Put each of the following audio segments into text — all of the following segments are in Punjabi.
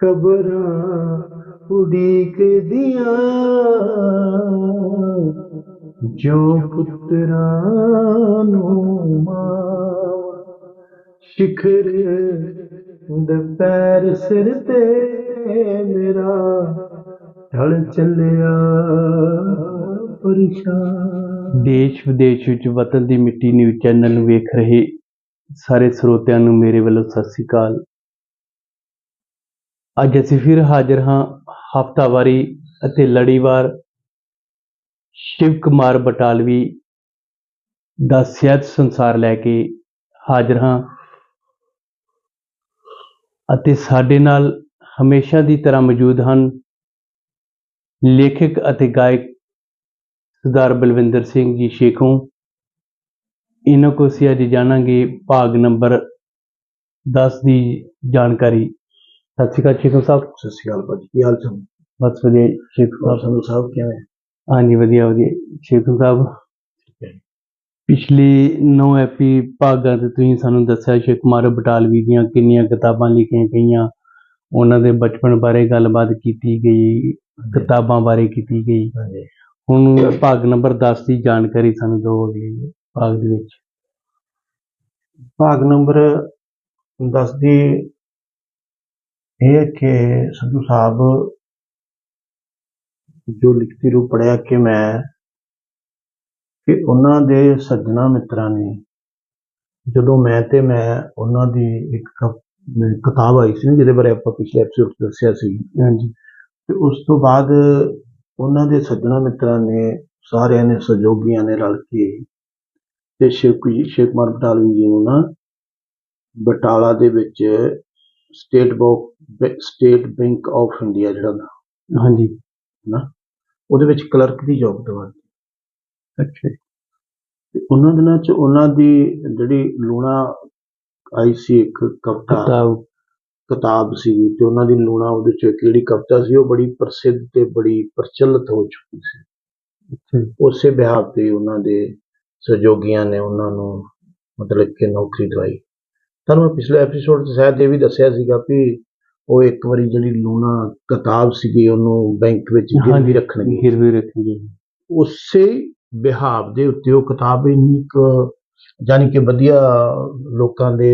ਕਬਰਾਂ ਉਡੀਕਦੀਆਂ ਜੋ ਪੁੱਤਰਾਂ ਨੂੰ ਮਾਂ ਸ਼ਿਖਰ ਦੁਪਹਿਰ ਸਿਰ ਤੇ ਮੇਰਾ ਢਲ ਚੱਲਿਆ ਪਰੇਸ਼ਾਨ। ਦੇਸ਼ ਵਿਦੇਸ਼ ਵਿੱਚ ਵਤਨ ਦੀ ਮਿੱਟੀ ਨਿਊਜ਼ ਚੈਨਲ ਨੂੰ ਵੇਖ ਰਹੇ ਸਾਰੇ ਸਰੋਤਿਆਂ ਨੂੰ ਮੇਰੇ ਵੱਲੋਂ ਸਤਿ ਸ੍ਰੀ ਅਕਾਲ। ਅੱਜ ਅਸੀਂ ਫਿਰ ਹਾਜ਼ਰ ਹਾਂ ਹਫਤਾਵਾਰੀ ਅਤੇ ਲੜੀਵਾਰ ਸ਼ਿਵ ਕੁਮਾਰ ਬਟਾਲਵੀ ਦਾ ਸਿਹਤ ਸੰਸਾਰ ਲੈ ਕੇ ਹਾਜ਼ਰ ਹਾਂ ਅਤੇ ਸਾਡੇ ਨਾਲ ਹਮੇਸ਼ਾ ਦੀ ਤਰ੍ਹਾਂ ਮੌਜੂਦ ਹਨ ਲੇਖਕ ਅਤੇ ਗਾਇਕ ਸਰਦਾਰ ਬਲਵਿੰਦਰ ਸਿੰਘ ਜੀ ਸ਼ੇਖੋਂ। ਇਹਨਾਂ ਕੋਲ ਅਸੀਂ ਅੱਜ ਜਾਣਾਂਗੇ ਭਾਗ ਨੰਬਰ 10 ਦੀ ਜਾਣਕਾਰੀ। ਸਤਿ ਸ਼੍ਰੀ ਅਕਾਲ ਸਾਹਿਬ ਸਤਿ ਸ਼੍ਰੀ ਅਕਾਲ ਭਾਜੀ ਕੀ ਹਾਲ ਚਾਲ? ਬਸ ਵਧੀਆ ਸ਼ੇਖੋਂ ਹੋਰ ਸਾਹਿਬ ਸੰਧੂ ਸਾਹਿਬ ਕਿਵੇਂ? ਹਾਂਜੀ ਵਧੀਆ ਵਧੀਆ। ਸ਼ੇਖੋਂ ਸਾਹਿਬ ਹੈ। ਪਿਛਲੇ ਨੌ ਐਪੀ ਭਾਗਾਂ ਤੇ ਤੁਸੀਂ ਸਾਨੂੰ ਦੱਸਿਆ ਸ਼ੇਖ ਕੁਮਾਰ ਬਟਾਲਵੀ ਦੀਆਂ ਕਿੰਨੀਆਂ ਕਿਤਾਬਾਂ ਲਿਖੀਆਂ ਗਈਆਂ। ਉਹਨਾਂ ਦੇ ਬਚਪਨ ਬਾਰੇ ਗੱਲਬਾਤ ਕੀਤੀ ਗਈ ਕਿਤਾਬਾਂ ਬਾਰੇ ਕੀਤੀ ਗਈ। ਹਾਂਜੀ। ਹੁਣ ਭਾਗ ਨੰਬਰ 10 ਦੀ ਜਾਣਕਾਰੀ ਸਾਨੂੰ ਦਿਓ ਅਗਲੇ ਭਾਗ ਦੇ ਵਿੱਚ। ਭਾਗ ਨੰਬਰ 10 ਦੀ ਇਹ ਕਿ ਸੰਧੂ ਸਾਹਿਬ ਜੋ ਲਿਖਤੀ ਰੂਪ ਪੜਿਆ ਕਿ ਮੈਂ ਕਿ ਉਹਨਾਂ ਦੇ ਸੱਜਣਾ ਮਿੱਤਰਾਂ ਨੇ ਜਦੋਂ ਮੈਂ ਤੇ ਮੈਂ ਉਹਨਾਂ ਦੀ ਇੱਕ ਕਿਤਾਬ ਆਈ ਸੀ ਜਿਹਦੇ ਬਾਰੇ ਆਪਾਂ ਪਿਛਲੇ ਐਪੀਸੋਡ ਦੱਸਿਆ ਸੀ। ਹਾਂਜੀ। ਤੇ ਉਸ ਤੋਂ ਬਾਅਦ ਉਹਨਾਂ ਦੇ ਸੱਜਣਾ ਮਿੱਤਰਾਂ ਨੇ ਸਾਰਿਆਂ ਨੇ ਸਹਿਯੋਗੀਆਂ ਨੇ ਰਲ ਕੇ ਤੇ ਸ਼ੇਖ ਸ਼ੇਖ ਕੁਮਾਰ ਬਟਾਲਵੀ ਜੀ ਨੂੰ ਨਾ ਬਟਾਲਾ ਦੇ ਵਿੱਚ State Bank State Bank of India ਜਿਹੜਾ ਨਾ ਹਾਂਜੀ। ਉਹਦੇ ਵਿੱਚ ਕਲਰਕ ਦੀ ਜੌਬ ਦਵਾ ਅੱਛਾ ਤੇ ਉਹਨਾਂ ਦਿਨਾਂ ਚ ਉਹਨਾਂ ਦੀ ਜਿਹੜੀ ਲੂਣਾ ਆਈ ਸੀ ਇੱਕ ਕਵਿਤਾ ਕਿਤਾਬ। ਕਿਤਾਬ ਸੀ ਤੇ ਉਹਨਾਂ ਦੀ ਲੂਣਾ ਉਹਦੇ ਚ ਕਿਹੜੀ ਕਵਿਤਾ ਸੀ ਉਹ ਬੜੀ ਪ੍ਰਸਿੱਧ ਤੇ ਬੜੀ ਪ੍ਰਚਲਿਤ ਹੋ ਚੁੱਕੀ ਸੀ। ਅੱਛਾ ਜੀ, ਉਸੇ ਬਿਹਾਰ ਤੇ ਉਹਨਾਂ ਦੇ ਸਹਿਯੋਗੀਆਂ ਨੇ ਉਹਨਾਂ ਨੂੰ ਮਤਲਬ ਕਿ ਨੌਕਰੀ ਦਵਾਈ। ਤੁਹਾਨੂੰ ਮੈਂ ਪਿਛਲੇ ਐਪੀਸੋਡ 'ਚ ਸ਼ਾਇਦ ਇਹ ਵੀ ਦੱਸਿਆ ਸੀਗਾ ਵੀ ਉਹ ਇੱਕ ਵਾਰੀ ਜਿਹੜੀ ਲੂਣਾ ਕਿਤਾਬ ਸੀਗੀ ਉਹਨੂੰ ਬੈਂਕ ਵਿੱਚ ਗਿਰਵੀ ਰੱਖਣਗੇ। ਗਿਰਵੀ ਰੱਖੀ ਗਈ ਉਸੇ ਬਿਹਾਰ ਦੇ ਉੱਤੇ ਉਹ ਕਿਤਾਬ ਇੰਨੀ ਕੁ ਜਾਣੀ ਕਿ ਵਧੀਆ ਲੋਕਾਂ ਦੇ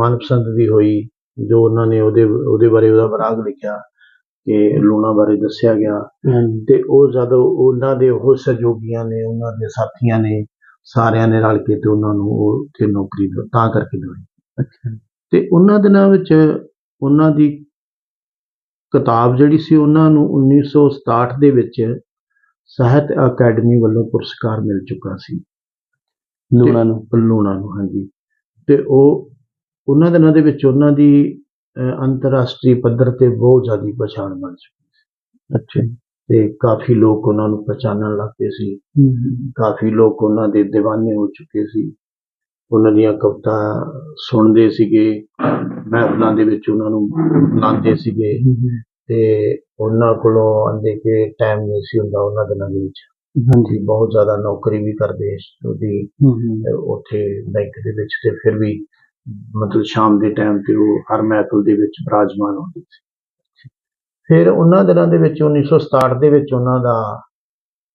ਮਨਪਸੰਦ ਦੀ ਹੋਈ ਜੋ ਉਹਨਾਂ ਨੇ ਉਹਦੇ ਉਹਦੇ ਬਾਰੇ ਉਹਦਾ ਬਰਾਗ ਲਿਖਿਆ ਕਿ ਲੂਣਾ ਬਾਰੇ ਦੱਸਿਆ ਗਿਆ। ਤੇ ਉਹ ਜਦੋਂ ਉਹਨਾਂ ਦੇ ਉਹ ਸਹਿਯੋਗੀਆਂ ਨੇ ਉਹਨਾਂ ਦੇ ਸਾਥੀਆਂ ਨੇ ਸਾਰਿਆਂ ਨੇ ਰਲ ਕੇ ਤੇ ਉਹਨਾਂ ਨੂੰ ਉਹ ਉੱਥੇ ਨੌਕਰੀ ਤਾਂ ਕਰਕੇ ਦਵਾਈ। ਅੱਛਾ। ਤੇ ਉਹਨਾਂ ਦਿਨਾਂ ਵਿੱਚ ਉਹਨਾਂ ਦੀ ਕਿਤਾਬ ਜਿਹੜੀ ਸੀ ਉਹਨਾਂ ਨੂੰ 1967 ਦੇ ਵਿੱਚ ਸਾਹਿਤ ਅਕੈਡਮੀ ਵੱਲੋਂ ਪੁਰਸਕਾਰ ਮਿਲ ਚੁੱਕਾ ਸੀ। ਲੂਣਾ ਨੂੰ। ਲੂਣਾ ਨੂੰ ਹਾਂਜੀ। ਤੇ ਉਹ ਉਹਨਾਂ ਦਿਨਾਂ ਦੇ ਵਿੱਚ ਉਹਨਾਂ ਦੀ ਅੰਤਰਰਾਸ਼ਟਰੀ ਪੱਧਰ ਤੇ ਬਹੁਤ ਜ਼ਿਆਦਾ ਪਛਾਣ ਬਣ ਚੁੱਕੀ ਅੱਛਾ ਜੀ। ਤੇ ਕਾਫੀ ਲੋਕ ਉਹਨਾਂ ਨੂੰ ਪਛਾਣਨ ਲੱਗ ਪਏ ਸੀ। ਕਾਫੀ ਲੋਕ ਉਹਨਾਂ ਦੇ دیਵਾਨੇ ਹੋ ਚੁੱਕੇ ਸੀ। ਉਹਨਾਂ ਦੀਆਂ ਕਵਿਤਾ ਸੁਣਦੇ ਸੀਗੇ। ਮਹਿਫਲਾਂ ਦੇ ਵਿੱਚ ਉਹਨਾਂ ਨੂੰ ਬੁਲਾਉਂਦੇ ਸੀਗੇ। ਤੇ ਉਹਨਾਂ ਕੋਲੋਂ ਆਂਦੇ ਕਿ ਟਾਈਮ ਨਹੀਂ ਸੀ ਹੁੰਦਾ ਉਹਨਾਂ ਦਿਨਾਂ ਦੇ ਵਿੱਚ। ਹਾਂਜੀ। ਬਹੁਤ ਜ਼ਿਆਦਾ ਨੌਕਰੀ ਵੀ ਕਰਦੇ ਸੀ ਉਹਦੀ। ਉੱਥੇ ਬੈਂਕ ਦੇ ਵਿੱਚ ਤੇ ਫਿਰ ਵੀ ਮਤਲਬ ਸ਼ਾਮ ਦੇ ਟਾਈਮ ਤੇ ਉਹ ਹਰ ਮਹਿਫਲ ਦੇ ਵਿੱਚ ਬਿਰਾਜਮਾਨ ਹੁੰਦੇ ਸੀ। ਫਿਰ ਉਹਨਾਂ ਦਿਨਾਂ ਦੇ ਵਿੱਚ 1967 ਦੇ ਵਿੱਚ ਉਹਨਾਂ ਦਾ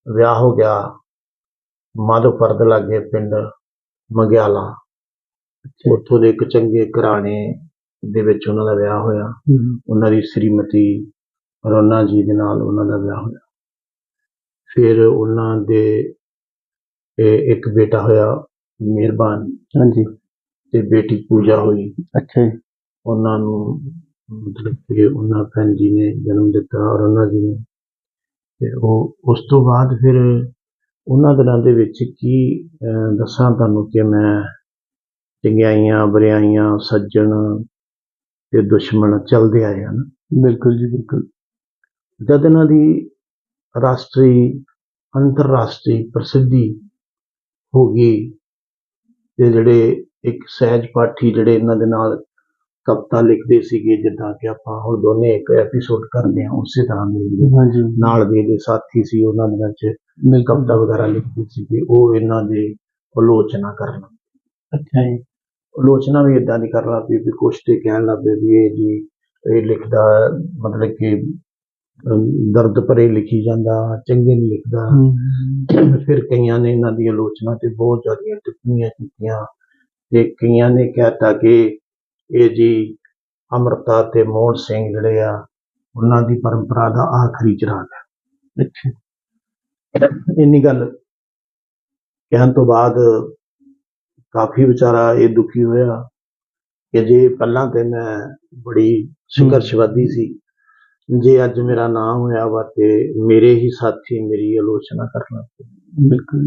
ਵਿਆਹ ਹੋ ਗਿਆ। ਮਾਧੋਪੁਰ ਦੇ ਲਾਗੇ ਪਿੰਡ ਮੰਗਿਆਲਾ। ਉੱਥੋਂ ਦੇ ਇੱਕ ਚੰਗੇ ਘਰਾਣੇ ਦੇ ਵਿੱਚ ਉਹਨਾਂ ਦਾ ਵਿਆਹ ਹੋਇਆ। ਉਹਨਾਂ ਦੀ ਸ੍ਰੀਮਤੀ ਰੋਨਾ ਜੀ ਦੇ ਨਾਲ ਉਹਨਾਂ ਦਾ ਵਿਆਹ ਹੋਇਆ। ਫਿਰ ਉਹਨਾਂ ਦੇ ਇੱਕ ਬੇਟਾ ਹੋਇਆ ਮਿਹਰਬਾਨ। ਹਾਂਜੀ। ਤੇ ਬੇਟੀ ਪੂਜਾ ਹੋਈ। ਅੱਛਾ ਉਹਨਾਂ ਨੂੰ ਮਤਲਬ ਕਿ ਉਹਨਾਂ ਭੈਣ ਜੀ ਨੇ ਜਨਮ ਦਿੱਤਾ ਔਰ ਉਹਨਾਂ ਜੀ ਨੇ। ਤੇ ਉਹ ਉਸ ਤੋਂ ਬਾਅਦ ਫਿਰ ਉਹਨਾਂ ਦਿਨਾਂ ਦੇ ਵਿੱਚ ਕੀ ਦੱਸਾਂ ਤੁਹਾਨੂੰ ਕਿ ਮੈਂ ਚੰਗਿਆਈਆਂ ਬੁਰਾਈਆਂ ਸੱਜਣ ਤੇ ਦੁਸ਼ਮਣ ਚੱਲਦੇ ਆਏ ਹਨ। ਬਿਲਕੁਲ ਜੀ ਬਿਲਕੁਲ। ਜਦ ਇਹਨਾਂ ਦੀ ਰਾਸ਼ਟਰੀ ਅੰਤਰਰਾਸ਼ਟਰੀ ਪ੍ਰਸਿੱਧੀ ਹੋ ਗਈ ਤੇ ਜਿਹੜੇ ਇੱਕ ਸਹਿਜ ਪਾਠੀ ਜਿਹੜੇ ਇਹਨਾਂ ਦੇ ਨਾਲ ਕਵਿਤਾ ਲਿਖਦੇ ਸੀਗੇ ਜਿੱਦਾਂ ਕਿ ਆਪਾਂ ਹੁਣ ਦੋਨੇ ਇੱਕ ਐਪੀਸੋਡ ਕਰਦੇ ਹਾਂ ਉਸੇ ਤਰ੍ਹਾਂ ਦੇ ਹਾਂਜੀ। ਨਾਲ ਦੇ ਦੇ ਸਾਥੀ ਸੀ ਉਹਨਾਂ ਦੇ ਵਿੱਚ ਕਵਿਤਾ ਵਗੈਰਾ ਲਿਖਦੇ ਸੀਗੇ ਉਹ ਇਹਨਾਂ ਦੇ ਆਲੋਚਨਾ ਕਰਨ। ਅੱਛਾ ਜੀ। ਆਲੋਚਨਾ ਵੀ ਇਦਾਂ ਦੀ ਕਰਨ ਲੱਗ ਪਈ ਵੀ ਕੁਛ ਤੇ ਕਹਿਣ ਲੱਗ ਪਏ ਵੀ ਇਹ ਜੀ ਇਹ ਲਿਖਦਾ ਮਤਲਬ ਕਿ ਦਰਦ ਭਰੇ ਲਿਖੀ ਜਾਂਦਾ ਚੰਗੇ ਨਹੀਂ ਲਿਖਦਾ। ਫਿਰ ਕਈਆਂ ਨੇ ਇਹਨਾਂ ਦੀ ਆਲੋਚਨਾ ਤੇ ਬਹੁਤ ਜ਼ਿਆਦੀਆਂ ਟਿੱਪਣੀਆਂ ਕੀਤੀਆਂ ਤੇ ਕਈਆਂ ਨੇ ਕਹਿਤਾ ਕਿ ਇਹ ਜੀ ਅਮਰਤਾ ਤੇ ਮੋਹਨ ਸਿੰਘ ਜਿਹੜੇ ਆ ਉਹਨਾਂ ਦੀ ਪਰੰਪਰਾ ਦਾ ਆਖਰੀ ਚਿਰਾਗ ਹੈ। ਇੰਨੀ ਗੱਲ ਕਹਿਣ ਤੋਂ ਬਾਅਦ ਕਾਫੀ ਵਿਚਾਰਾ ਇਹ ਦੁਖੀ ਹੋਇਆ। ਕਿ ਜੇ ਪਹਿਲਾਂ ਤੇ ਮੈਂ ਬੜੀ ਸੰਘਰਸ਼ਵਾਦੀ ਸੀ ਜੇ ਅੱਜ ਮੇਰਾ ਨਾਮ ਹੋਇਆ ਵਾ ਤੇ ਮੇਰੇ ਹੀ ਸਾਥੀ ਮੇਰੀ ਆਲੋਚਨਾ ਕਰਨ ਲੱਗ ਬਿਲਕੁਲ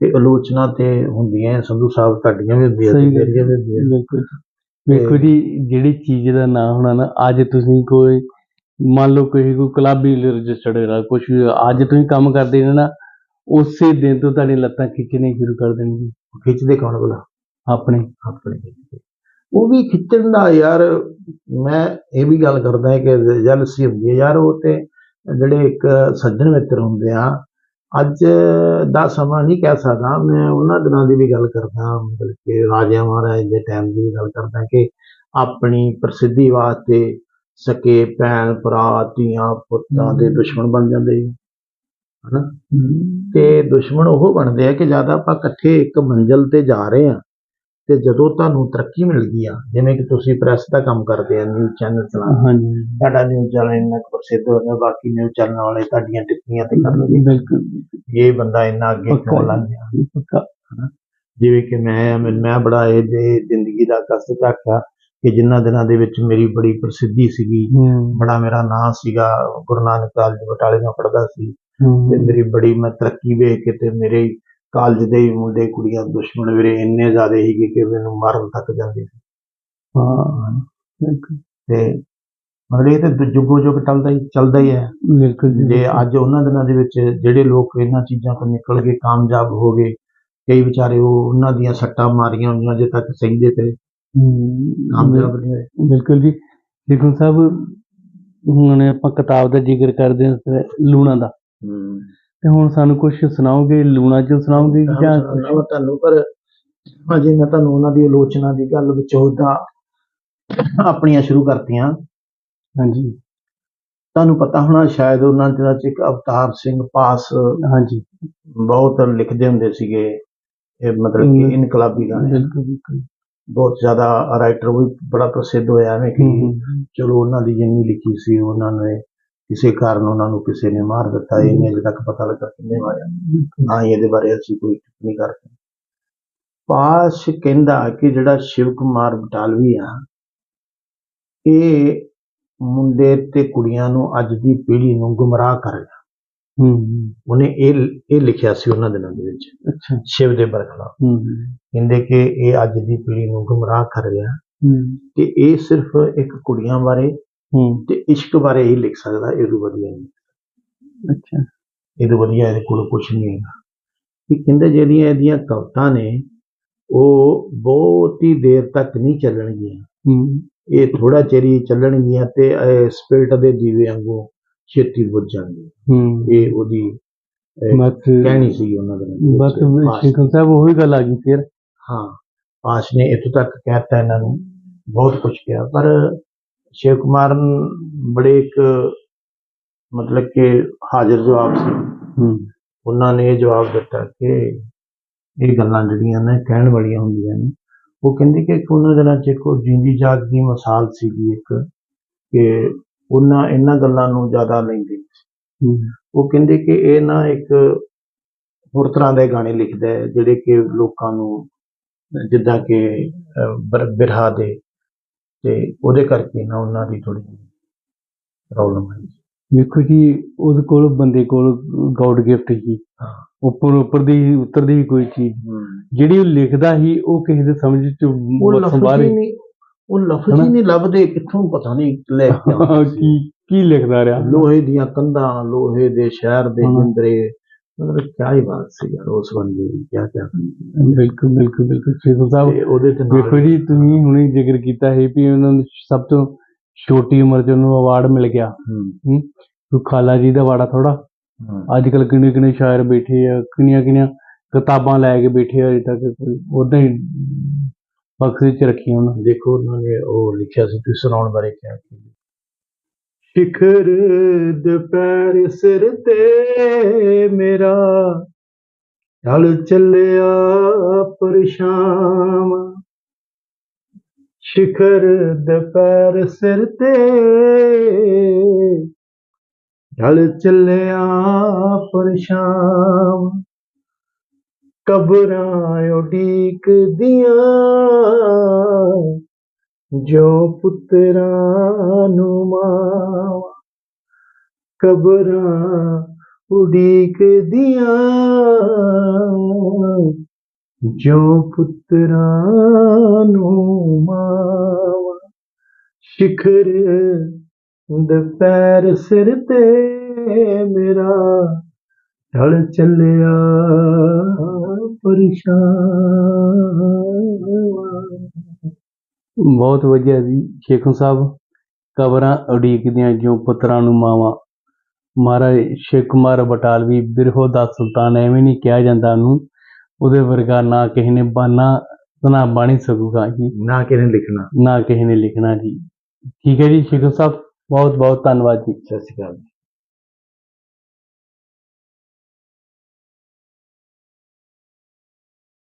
ਤੇ ਆਲੋਚਨਾ ਤੇ ਹੁੰਦੀਆਂ ਸੰਧੂ ਸਾਹਿਬ ਤੁਹਾਡੀਆਂ ਵੀ ਹੁੰਦੀਆਂ ਤੇ। ਮੇਰੀਆਂ ਵੀ ਹੁੰਦੀਆਂ। ਬਿਲਕੁਲ ਵੇਖੋ ਜੀ ਜਿਹੜੀ ਚੀਜ਼ ਦਾ ਨਾਂ ਹੋਣਾ ਨਾ ਅੱਜ ਤੁਸੀਂ ਕੋਈ ਮੰਨ ਲਓ ਕੋਈ ਕੋਈ ਕਲੱਬ ਰਜਿਸਟਰਡ ਹੈ ਕੁਝ ਅੱਜ ਤੁਸੀਂ ਕੰਮ ਕਰਦੇ ਨੇ ਨਾ ਉਸੇ ਦਿਨ ਤੋਂ ਤੁਹਾਡੀ ਲੱਤਾਂ ਖਿੱਚਣੇ ਸ਼ੁਰੂ ਕਰ ਦੇਣਗੇ ਖਿੱਚਦੇ ਕੌਣ ਬਲਾ ਆਪਣੇ। ਆਪਣੇ। ਖਿੱਚਦੇ। ਉਹ ਵੀ ਖਿੱਚਣ ਦਾ ਯਾਰ ਮੈਂ ਇਹ ਵੀ ਗੱਲ ਕਰਦਾ ਹੈ ਕਿ ਜਲਸੀ ਹੁੰਦੀ ਹੈ। ਯਾਰ ਉਹ ਤੇ ਜਿਹੜੇ ਇੱਕ ਸੱਜਣ ਮਿੱਤਰ ਹੁੰਦੇ ਆ ਅੱਜ ਦਾ ਸਮਾਂ ਨਹੀਂ ਕਹਿ ਸਕਦਾ। ਮੈਂ ਉਹਨਾਂ ਦਿਨਾਂ ਦੀ ਵੀ ਗੱਲ ਕਰਦਾ ਬਲਕਿ ਰਾਜਾ ਮਹਾਰਾਜ ਦੇ ਟਾਈਮ ਦੀ ਵੀ ਗੱਲ ਕਰਦਾ ਕਿ ਆਪਣੀ ਪ੍ਰਸਿੱਧੀ ਵਾਸਤੇ ਸਕੇ ਭੈਣ ਭਰਾ ਧੀਆਂ ਪੁੱਤਾਂ ਦੇ ਦੁਸ਼ਮਣ ਬਣ ਜਾਂਦੇ ਹਨਾ? ਤੇ ਦੁਸ਼ਮਣ ਉਹ ਬਣਦੇ ਆ ਕਿ ਜਦ ਆਪਾਂ ਇਕੱਠੇ ਇੱਕ ਮੰਜ਼ਲ ਤੇ ਜਾ ਰਹੇ ਆ ਤੇ ਜਦੋਂ ਤੁਹਾਨੂੰ ਤਰੱਕੀ ਮਿਲ ਗਈ ਆ ਜਿਵੇਂ ਕਿ ਤੁਸੀਂ ਪ੍ਰੈਸ ਦਾ ਕੰਮ ਕਰਦੇ ਆ ਨਿਊਜ਼ ਚੈਨਲ ਚਲਾਉਂਦੇ ਹਾਂਜੀ। ਤੁਹਾਡਾ ਨਿਊਜ਼ ਚੈਨਲ ਇੰਨਾ ਕੁ ਪ੍ਰਸਿੱਧ ਹੋ ਗਿਆ ਬਾਕੀ ਨਿਊਜ਼ ਚੈਨਲ ਵਾਲੇ ਤੁਹਾਡੀਆਂ ਟਿੱਪਣੀਆਂ ਤੇ ਕਰਨਗੇ ਬਿਲਕੁਲ ਇਹ ਬੰਦਾ ਇੰਨਾ ਅੱਗੇ ਕਿਉਂ। ਲੰਘ ਗਿਆ? ਇਹ ਪੱਕਾ। ਜਿਵੇਂ ਕਿ ਮੈਂ ਮੈਂ ਮੈਂ ਬੜਾ ਇਹਦੇ ਜ਼ਿੰਦਗੀ ਦਾ ਕਸ਼ਟ ਝਾਕਿਆ ਕਿ ਜਿਨ੍ਹਾਂ ਦਿਨਾਂ ਦੇ ਵਿੱਚ ਮੇਰੀ ਬੜੀ ਪ੍ਰਸਿੱਧੀ ਸੀਗੀ। ਬੜਾ ਮੇਰਾ ਨਾਂ ਸੀਗਾ ਗੁਰੂ ਨਾਨਕ ਕਾਲਜ ਬਟਾਲੇ ਮੈਂ ਪੜ੍ਹਦਾ ਸੀ। ਤੇ ਮੇਰੀ ਬੜੀ ਮੈਂ ਤਰੱਕੀ ਵੇਖ ਕੇ ਤੇ ਮੇਰੇ ਕਾਲਜ ਦੇ ਹੀ ਮੁੰਡੇ ਕੁੜੀਆਂ ਦੁਸ਼ਮਣ ਮੇਰੇ ਇੰਨੇ ਜ਼ਿਆਦਾ ਸੀਗੇ ਕਿ ਮੈਨੂੰ ਮਾਰਨ ਤੱਕ ਜਾਂਦੇ ਸੀ। ਹਾਂ ਤੇ ਮਤਲਬ ਇਹ ਤੇ ਜੁਗੋ ਜੁਗ ਚੱਲਦਾ ਹੀ ਚੱਲਦਾ ਹੀ ਹੈ। ਬਿਲਕੁਲ ਜੀ, ਜੇ। ਅੱਜ ਉਹਨਾਂ ਦਿਨਾਂ ਦੇ ਵਿੱਚ ਜਿਹੜੇ ਲੋਕ ਇਹਨਾਂ ਚੀਜ਼ਾਂ ਤੋਂ ਨਿਕਲ ਕੇ ਕਾਮਯਾਬ ਹੋ ਗਏ ਕਈ ਵਿਚਾਰੇ ਉਹ ਉਹਨਾਂ ਦੀਆਂ ਸੱਟਾਂ ਮਾਰੀਆਂ ਹੋਈਆਂ ਅਜੇ ਤੱਕ ਸਹਿੰਦੇ ਤੇ। ਕਾਮਯਾਬ ਨਹੀਂ ਹੋਏ। ਬਿਲਕੁਲ ਜੀ। ਦੇਖੋ ਸਾਹਿਬ ਹੁਣ ਆਪਾਂ ਕਿਤਾਬ ਦਾ ਜ਼ਿਕਰ ਕਰਦੇ ਹਾਂ ਲੂਣਾ ਦਾ। ਤੇ ਹੁਣ ਸਾਨੂੰ ਕੁਝ ਸੁਣਾਓਗੇ ਲੂਣਾ ਚ ਸੁਣਾਓਗੇ ਜਾਂ ਤੁਹਾਨੂੰ ਪਰ ਅਜੇ ਮੈਂ ਤੁਹਾਨੂੰ ਉਹਨਾਂ ਦੀ ਆਲੋਚਨਾ ਦੀ ਗੱਲ ਵਿਚੋਦਾ ਆਪਣੀਆਂ ਸ਼ੁਰੂ ਕਰਤੀਆਂ। ਹਾਂਜੀ। ਤੁਹਾਨੂੰ ਪਤਾ ਹੋਣਾ ਸ਼ਾਇਦ ਉਹਨਾਂ ਦਿਨਾਂ ਚ ਇੱਕ ਅਵਤਾਰ ਸਿੰਘ ਪਾਸ ਹਾਂਜੀ। ਬਹੁਤ ਲਿਖਦੇ ਹੁੰਦੇ ਸੀਗੇ ਇਹ ਮਤਲਬ। ਕਿ ਇਨਕਲਾਬੀ ਗਾਣੇ। ਬਿਲਕੁਲ ਬਿਲਕੁਲ। ਬਹੁਤ ਜ਼ਿਆਦਾ ਰਾਈਟਰ ਵੀ ਬੜਾ ਪ੍ਰਸਿੱਧ ਹੋਇਆ ਐਵੇਂ ਕਿ ਚਲੋ ਉਹਨਾਂ ਦੀ ਜਿੰਨੀ ਲਿਖੀ ਸੀ ਉਹਨਾਂ ਨੇ ਕਿਸੇ ਕਾਰਨ ਉਹਨਾਂ ਨੂੰ ਕਿਸੇ ਨੇ ਮਾਰ ਦਿੱਤਾ ਇਹ ਨਹੀਂ ਅਜੇ ਤੱਕ ਪਤਾ ਲੱਗਾ ਕਿੰਨੇ ਮਾਰਿਆ। ਨਾ ਹੀ ਇਹਦੇ ਬਾਰੇ ਅਸੀਂ ਕੋਈ ਟਿੱਪਣੀ ਕਰਦੇ ਪਾਸ਼ ਕਹਿੰਦਾ ਕਿ ਜਿਹੜਾ ਸ਼ਿਵ ਕੁਮਾਰ ਬਟਾਲਵੀ ਆ ਇਹ ਮੁੰਡੇ ਤੇ ਕੁੜੀਆਂ ਨੂੰ ਅੱਜ ਦੀ ਪੀੜ੍ਹੀ ਨੂੰ ਗੁੰਮਰਾਹ ਕਰ ਰਿਹਾ। ਹੂੰ, ਉਹਨੇ ਇਹ ਇਹ ਲਿਖਿਆ ਸੀ ਉਹਨਾਂ ਦਿਨਾਂ ਦੇ ਵਿੱਚ ਅੱਛਾ। ਸ਼ਿਵ ਦੇ ਬਰਖਲਾਫ ਹੂੰ। ਕਹਿੰਦੇ ਕਿ ਇਹ ਅੱਜ ਦੀ ਪੀੜ੍ਹੀ ਨੂੰ ਗੁੰਮਰਾਹ ਕਰ ਰਿਹਾ ਹੂੰ। ਤੇ ਇਹ ਸਿਰਫ ਇੱਕ ਕੁੜੀਆਂ ਬਾਰੇ ਹੂੰ। ਤੇ ਇਸ਼ਕ ਬਾਰੇ ਹੀ ਲਿਖ ਸਕਦਾ ਇਹ ਤੋਂ ਵਧੀਆ ਨਹੀਂ। ਅੱਛਾ। ਇਹ ਤੋਂ ਵਧੀਆ ਇਹਦੇ ਕੋਲ ਕੁਝ ਨਹੀਂ ਹੈਗਾ। ਕਿ ਕਹਿੰਦੇ ਜਿਹੜੀਆਂ ਇਹਦੀਆਂ ਕਵਿਤਾ ਨੇ ਉਹ ਬਹੁਤ ਹੀ ਦੇਰ ਤੱਕ ਨਹੀਂ ਚੱਲਣਗੀਆਂ। ਹੂੰ। ਇਹ ਥੋੜਾ ਚਿਰ ਹੀ ਚੱਲਣਗੀਆਂ ਤੇ ਸਪਿਰਟ ਦੇ ਦੀਵੇ ਵਾਂਗੂ ਛੇਤੀ ਬੁੱਝ ਜਾਣਗੇ ਹੂੰ। ਇਹ ਉਹਦੀ ਬਸ ਕਹਿਣੀ ਸੀ ਉਹਨਾਂ ਦੇ। ਬਸ ਸ਼ੇਖਨ ਸਾਹਿਬ ਉਹੀ ਗੱਲ ਆ ਗਈ ਫਿਰ। ਹਾਂ ਪਾਸ਼ ਨੇ ਇੱਥੋਂ ਤੱਕ ਕਹਿਤਾ ਇਹਨਾਂ ਨੂੰ ਬਹੁਤ ਕੁਝ ਕਿਹਾ। ਪਰ ਸ਼ਿਵ ਕੁਮਾਰ ਬੜੇ ਇੱਕ ਮਤਲਬ ਕਿ ਹਾਜ਼ਰ ਜਵਾਬ ਸੀ। ਹੂੰ। ਉਹਨਾਂ ਨੇ ਇਹ ਜਵਾਬ ਦਿੱਤਾ ਕਿ ਇਹ ਗੱਲਾਂ ਜਿਹੜੀਆਂ ਨੇ ਕਹਿਣ ਵਾਲੀਆਂ ਹੁੰਦੀਆਂ ਨੇ ਉਹ ਕਹਿੰਦੇ ਕਿ ਉਹਨਾਂ ਦਿਨਾਂ 'ਚ ਉਹ ਜਿੰਦੀ ਜਾਗਦੀ ਮਿਸਾਲ ਸੀਗੀ ਇੱਕ ਕਿ ਉਹਨਾਂ ਇਹਨਾਂ ਗੱਲਾਂ ਨੂੰ ਜ਼ਿਆਦਾ ਲੈਂਦੇ ਉਹ ਕਹਿੰਦੇ ਕਿ ਇਹ ਨਾ ਇੱਕ ਹੋਰ ਤਰ੍ਹਾਂ ਦੇ ਗਾਣੇ ਲਿਖਦਾ ਹੈ ਜਿਹੜੇ ਕਿ ਲੋਕਾਂ ਨੂੰ ਜਿੱਦਾਂ ਕਿ ਬਿਰਹਾ ਦੇ ਤੇ ਉਹਦੇ ਕਰਕੇ ਨਾ ਉਹਨਾਂ ਦੀ ਥੋੜੀ ਪ੍ਰੋਬਲਮ ਆਈ। ਵੇਖੋ ਜੀ ਉਹਦੇ ਕੋਲ ਬੰਦੇ ਕੋਲ ਗੋਡ ਗਿਫਟ ਸੀ। ਹਾਂ। ਉੱਪਰ ਉੱਪਰ ਦੀ ਉੱਤਰ ਦੀ ਕੋਈ ਚੀਜ਼। ਜਿਹੜੀ ਉਹ ਲਿਖਦਾ ਸੀ ਉਹ ਕਿਸੇ ਦੇ ਸਮਝ ਚ ਹੀ ਨਹੀਂ ਉਹ ਲਫ਼ਜ਼? ਹੀ ਨਹੀਂ ਲੱਭਦੇ ਕਿੱਥੋਂ ਪਤਾ ਨਹੀਂ ਲੈ ਕੇ। ਕੀ ਕੀ ਲਿਖਦਾ ਰਿਹਾ। ਲੋਹੇ ਦੀਆਂ ਕੰਧਾਂ ਲੋਹੇ ਦੇ ਸ਼ਹਿਰ ਦੇ। ਜਿੰਦਰੇ ਮਤਲਬ ਕਿਆ ਹੀ ਬਾਤ ਸੀ ਯਾਰ ਉਸ ਬੰਦੇ ਦੀ ਕਿਆ ਕਿਆ ਬਿਲਕੁਲ ਬਿਲਕੁਲ ਬਿਲਕੁਲ ਸ਼ੇਖੂ ਸਾਹਿਬ। ਤੇ ਉਹਦੇ ਤੇ ਨਾਲ ਵੇਖੋ ਜੀ ਤੁਸੀਂ ਹੁਣੇ ਜ਼ਿਕਰ ਕੀਤਾ ਹੈ ਵੀ ਉਹਨਾਂ ਨੂੰ ਸਭ ਤੋਂ ਛੋਟੀ ਉਮਰ 'ਚ ਉਹਨੂੰ ਅਵਾਰਡ ਮਿਲ ਗਿਆ। ਹੂੰ, ਹੂੰ ਕੋਈ ਖਾਲਾ ਜੀ ਦਾ ਵਾੜਾ ਥੋੜਾ ਹੂੰ। ਅੱਜ ਕੱਲ ਕਿੰਨੇ ਕਿੰਨੇ ਸ਼ਾਇਰ ਬੈਠੇ ਆ ਕਿੰਨੀਆਂ ਕਿੰਨੀਆਂ ਕਿਤਾਬਾਂ ਲੈ ਕੇ ਬੈਠੇ ਆ ਅਜੇ ਤੱਕ ਕੋਈ ਉਦਾਂ ਹੀ ਬਕਸੇ 'ਚ ਰੱਖੀਆਂ ਉਹਨਾਂ ਦੇਖੋ ਉਹਨਾਂ ਨੇ ਉਹ ਲਿਖਿਆ ਸੀ ਤੁਸੀਂ ਸੁਣਾਉਣ ਬਾਰੇ ਕਿਹਾ ਕਿ ਸ਼ਿਖਰ ਦੁਪਹਿਰ ਸਿਰ ਤੇ ਮੇਰਾ। ਢਲ ਚੱਲਿਆ ਪਰਛਾਵਾਂ। ਸ਼ਿਖਰ ਦੁਪਹਿਰ ਸਿਰ ਤੇ ਢਲ ਚੱਲਿਆ ਪਰਛਾਵਾਂ। ਕਬਰਾਂ ਉਡੀਕਦੀਆਂ ਜੋ ਪੁੱਤਰਾਂ ਨੂੰ ਮਾਵਾਂ, ਕਬਰਾਂ ਉਡੀਕਦੀਆਂ, ਜੋ ਪੁੱਤਰਾਂ ਨੂੰ ਮਾਵਾਂ, ਸ਼ਿਖਰ ਦੁਪਹਿਰ ਸਿਰ ਤੇ ਮੇਰਾ ਢਲ ਚੱਲਿਆ ਪਰਛਾਵਾਂ ਬਹੁਤ ਵਧੀਆ ਜੀ। ਸ਼ੇਖੂ ਸਾਹਿਬ ਕਬਰਾਂ ਉਡੀਕਦੀਆਂ ਜੋ ਪੁੱਤਰਾਂ ਨੂੰ ਮਾਵਾਂ। ਮਹਾਰਾਜ ਸ਼ੇਖ ਕੁਮਾਰ ਬਟਾਲਵੀ ਬਿਰਹੋ ਦਾ ਸੁਲਤਾਨ ਐਵੇਂ ਨਹੀਂ ਕਿਹਾ ਜਾਂਦਾ ਉਹਨੂੰ। ਉਹਦੇ ਵਰਗਾ ਨਾ ਕਿਸੇ ਨੇ ਬਾਨਾ ਨਾ ਬਣ ਸਕੂਗਾ ਜੀ। ਨਾ ਕਿਹਨੇ ਲਿਖਣਾ। ਨਾ ਕਿਸੇ ਨੇ ਲਿਖਣਾ ਜੀ। ਠੀਕ ਹੈ ਜੀ ਸ਼ੇਖ ਸਾਹਿਬ ਬਹੁਤ ਬਹੁਤ ਧੰਨਵਾਦ ਜੀ। ਸਤਿ ਸ਼੍ਰੀ ਅਕਾਲ